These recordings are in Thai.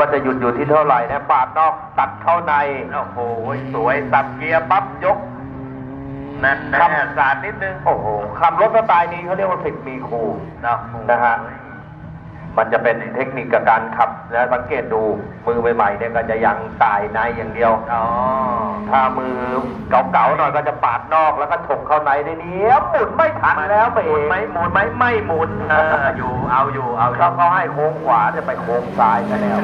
ว่าจะหยุดอยู่ที่เท่าไหร่นะปาดนอกตัดเข้าใน โอ้โห สวยสับเกียร์ปั๊บยกนั่นครัแน่บสาดนิดนึง โอ้โหขับรถสไตล์นี้เขาเรียกว่าสิบมีครูนะนะฮะ มันจะเป็นเทคนิคกับการขับนะสังเกตดูมือใหม่ๆเนี่ยก็จะยังตายในอย่างเดียวอ๋อถ้ามือเก่าๆหน่อยก็จะปาดนอกแล้วก็ถกเข้าในได้เนี้ยหมุนไม่ทันแล้วไปหมุนไหมหมุนไหมไม่หมุนเอออยู่เอาอยู่เอาอยู่เขาเขาให้โค้งขวาจะไปโค้งซ้ายกันแล้ว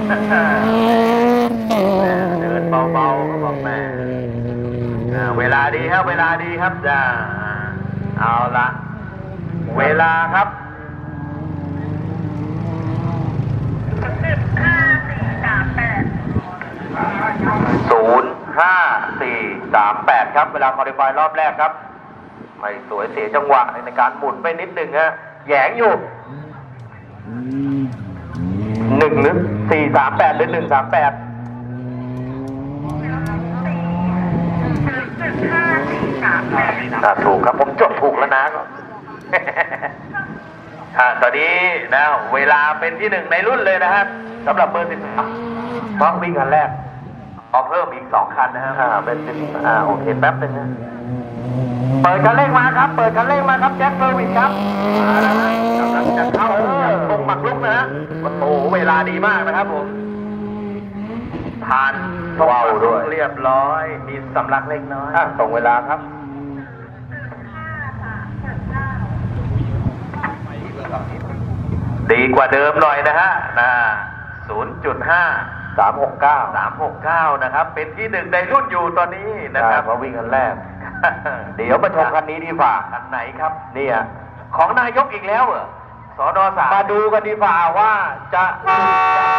เดินเบาๆเขาบอกแม่อ่าเวลาดีครับ เวลาดีครับจ้าเอาละเวลาครับ สามแปดครับ เวลาคอลิฟายรอบแรกครับ ไม่สวยเสียจังหวะในการหมุนไปนิดหนึ่งฮะแยงอยู่หนึ่งหรือสี่สามแปดหรือหนึ่งสามแปดถูกครับผมจดถูกแล้วนะตอนนี้นะ เวลาเป็นที่หนึ่งในรุ่นเลยนะครับสำหรับเบอร์สิบสามบ้องวิ่งคันแรก พอเพิ่มอีกสองคันนะครับอ่าเป็นเป็นอ่าโอเคแป๊บนึงนะเปิดคันเร่งมาครับ เปิดคันเร่งมาครับแจ็คเฟอร์วิสครับมาแล้วนะกำลังจะเข้าตรงหมักลุกนะฮะโอ้โหเวลาดีมากนะครับผมผ่านว้าวด้วยเรียบร้อย มีสำลักเล็กน้อยอะส่งเวลาครับดีกว่าเดิมหน่อยนะฮะนะศูนย์จุดห้า สามหกเก้าสามหกเก้านะครับ เป็นที่หนึ่งในรุ่นอยู่ตอนนี้นะคครัรับบเพราะวิ่งคันแรก เดี๋ยวมาชมคันนี้ดีฝ่าคันไหนครับเนี่ยของนายกอีกแล้วเหรอสอดอสามมาดูกันดีฝ่าว่าจะจะซื้อน้ำมัน